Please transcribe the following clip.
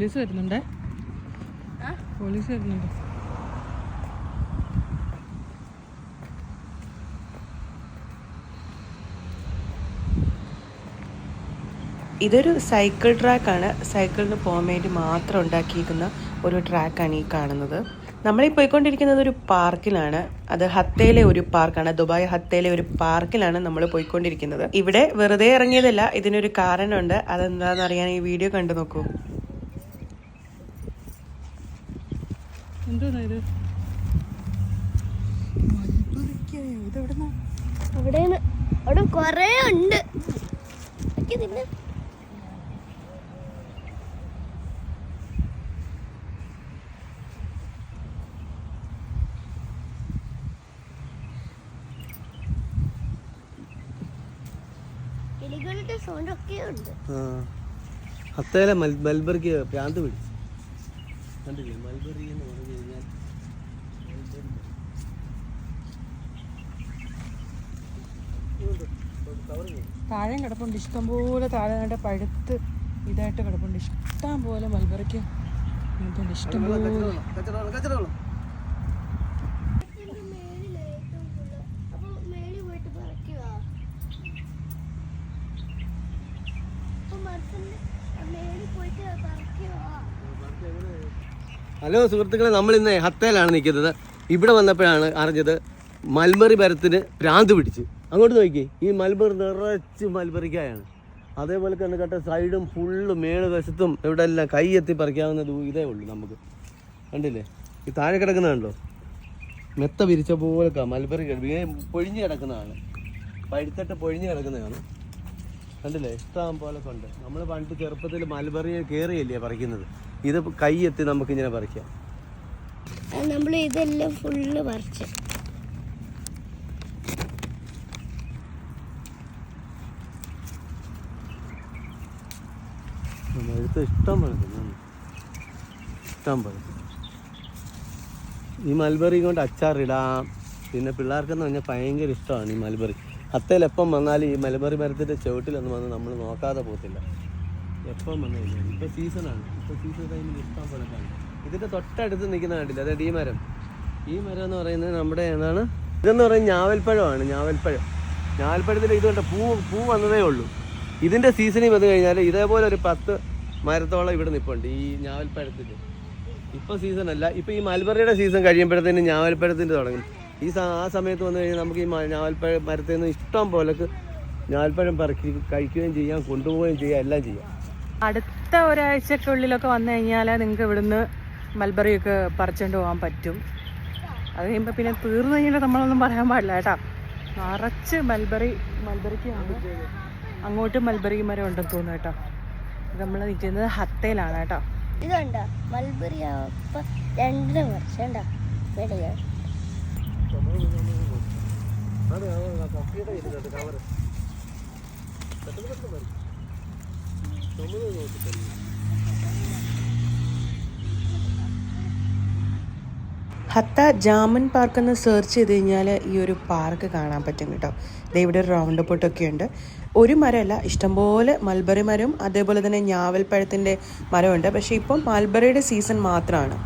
Police വരുന്നുണ്ട്? ആ? Police വരുന്നുണ്ട്. ഇതൊരു സൈക്കിൾ ട്രാക്കാണ്. സൈക്കിളിന് പോകാൻ വേണ്ടി മാത്രം ഉണ്ടാക്കിയിരിക്കുന്ന ഒരു ട്രാക്കാണ് ഈ കാണുന്നത്. നമ്മളീ പോയിക്കൊണ്ടിരിക്കുന്നത് ഒരു പാർക്കിലാണ്. അത് ഹത്തയിലെ ഒരു പാർക്കാണ്. ദുബായ് ഹത്തയിലെ ഒരു പാർക്കിലാണ് നമ്മൾ പോയിക്കൊണ്ടിരിക്കുന്നത്. ഇവിടെ വെറുതെ ഇറങ്ങിയതല്ല ഇതിനൊരു കാരണമുണ്ട്. അതെന്താണെന്ന് അറിയാൻ ഈ വീഡിയോ കണ്ടു നോക്കൂ. എന്തോന്നാ ഇത്? അവിടെയാണ്. അവിടെ കൊറേ ഉണ്ട്. തിന്നെ. എലികളുടെ സൗണ്ട് ഒക്കെ ഉണ്ട് ഹത്തേലെ മൽ മൽബറിക്ക് ഭ്രാന്ത് പിടിച്ചു. കണ്ടില്ലേ മൽബറി എന്ന് പറഞ്ഞു കഴിഞ്ഞാൽ താഴെ കിടപ്പുണ്ട്. ഇഷ്ടംപോലെ താഴെ കണ്ട പഴുത്ത് ഇതായിട്ട് കിടപ്പുണ്ട്. ഇഷ്ടം പോലെ മൽബറിക്ക് ഇഷ്ടംപോലെ ഹലോ സുഹൃത്തുക്കളെ നമ്മൾ ഇന്ന് ഹത്തേലാണ് നിൽക്കുന്നത്. ഇവിടെ വന്നപ്പോഴാണ് അറിഞ്ഞത് മൽബറി മരത്തിന് പ്രാന്ത് പിടിച്ച്. അങ്ങോട്ട് നോക്കി ഈ മൽബറി നിറച്ച് മൽബറിക്കായാണ്. അതേപോലെ തന്നെ കേട്ട സൈഡും ഫുള്ള് മേൾ വശത്തും ഇവിടെ എല്ലാം കൈ എത്തി പറിക്കാവുന്ന ദൂ- ഇതേ ഉള്ളൂ നമുക്ക്. കണ്ടില്ലേ? ഈ താഴെ കിടക്കുന്നതാണല്ലോ. മെത്ത വിരിച്ച പോലെ മൽബറി പൊഴിഞ്ഞ് കിടക്കുന്നതാണ്. പഴുത്തിട്ട് പൊഴിഞ്ഞ് കിടക്കുന്നതാണ്. കണ്ടില്ലേ? ഇഷ്ടം പോലെ കൊണ്ട്. നമ്മൾ പണ്ട് ചെറുപ്പത്തിൽ മൽബറിയെ കയറിയല്ലേ പറിക്കുന്നത്. ഇത് കൈ എത്തി നമുക്ക് ഇങ്ങനെ പറിക്കാം നമ്മൾ ഇതെല്ലാം ഫുള്ള് പറിച്ച്. ഇഷ്ടം ഇഷ്ടം ഈ മൽബറി കൊണ്ട് അച്ചാറിടാം. പിന്നെ പിള്ളേർക്കെന്ന് പറഞ്ഞാൽ ഭയങ്കര ഇഷ്ടമാണ് ഈ മൽബറി. അത്തേലെപ്പം വന്നാലും ഈ മൽബറി മരത്തിന്റെ ചുവട്ടിലൊന്നും വന്ന് നമ്മൾ നോക്കാതെ പോകത്തില്ല. എപ്പം വന്നു കഴിഞ്ഞാൽ ഇപ്പോൾ സീസണാണ് ഇപ്പോൾ സീസൺ ടൈമിൽ ഇഷ്ടം പോലെ കാണും. ഇതിന്റെ തൊട്ടടുത്ത് നിൽക്കുന്ന കണ്ടില്ല? അതായത് ഈ മരം. ഈ മരം എന്ന് പറയുന്നത് നമ്മുടെ എന്താണ് ഇതെന്ന് പറയുന്നത് ഞാവൽപ്പഴമാണ് ഞാവൽപ്പഴം. ഞാവൽപ്പഴത്തിൽ ഇതുകൊണ്ട് പൂ പൂ വന്നതേ ഉള്ളൂ. ഇതിന്റെ സീസണിൽ വന്നു കഴിഞ്ഞാൽ ഇതേപോലെ ഒരു പത്ത് മരത്തോളം ഇവിടെ നിൽപ്പുണ്ട് ഈ ഞാവൽപ്പഴത്തിന്റെ ഇപ്പോൾ സീസൺ അല്ല. ഇപ്പോൾ ഈ മൽബറിയുടെ സീസൺ കഴിയുമ്പോഴത്തേനും ഞാവൽപ്പഴത്തിന്റെ തുടങ്ങും. ഈ ആ സമയത്ത് വന്നു കഴിഞ്ഞാൽ നമുക്ക് ഈ ഞാവൽപ്പഴ മരത്തിൽ നിന്ന് ഇഷ്ടം പോലെ ഞാവൽപ്പഴം പറക്കി കഴിക്കുകയും ചെയ്യാം കൊണ്ടുപോവുകയും ചെയ്യാം എല്ലാം ചെയ്യാം. അടുത്ത ഒരാഴ്ചക്കുള്ളിലൊക്കെ വന്നു കഴിഞ്ഞാൽ നിങ്ങൾക്ക് ഇവിടുന്ന് മൽബറിയൊക്കെ പറിച്ചുകൊണ്ട് പോകാൻ പറ്റും. അത് കഴിയുമ്പോൾ പിന്നെ തീർന്നു കഴിഞ്ഞിട്ട് നമ്മളൊന്നും പറയാൻ പാടില്ല കേട്ടോ. നിറച്ച് മൽബറി മൽബറിക്ക് അങ്ങോട്ട് മൽബറി മരം ഉണ്ടെന്ന് തോന്നുന്നു കേട്ടോ. നമ്മൾ നിൽക്കുന്നത് ഹത്തയിലാണ് കേട്ടോ. ഇതുണ്ടോ മൽബറി അപ്പൊ രണ്ടിനും ഹത്ത ജാമൻ പാർക്ക് എന്ന് സെർച്ച് ചെയ്ത് കഴിഞ്ഞാൽ ഈ ഒരു പാർക്ക് കാണാൻ പറ്റും കേട്ടോ. ഇവിടെ ഒരു റൗണ്ട് പൊട്ടൊക്കെ ഉണ്ട്. ഒരു മരമല്ല ഇഷ്ടംപോലെ മൽബറി മരം അതേപോലെ തന്നെ ഞാവൽപ്പഴത്തിന്റെ മരമുണ്ട് പക്ഷേ ഇപ്പം മൽബറിയുടെ സീസൺ മാത്രമാണ്.